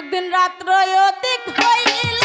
একদিন রাত্র অধিক হইল।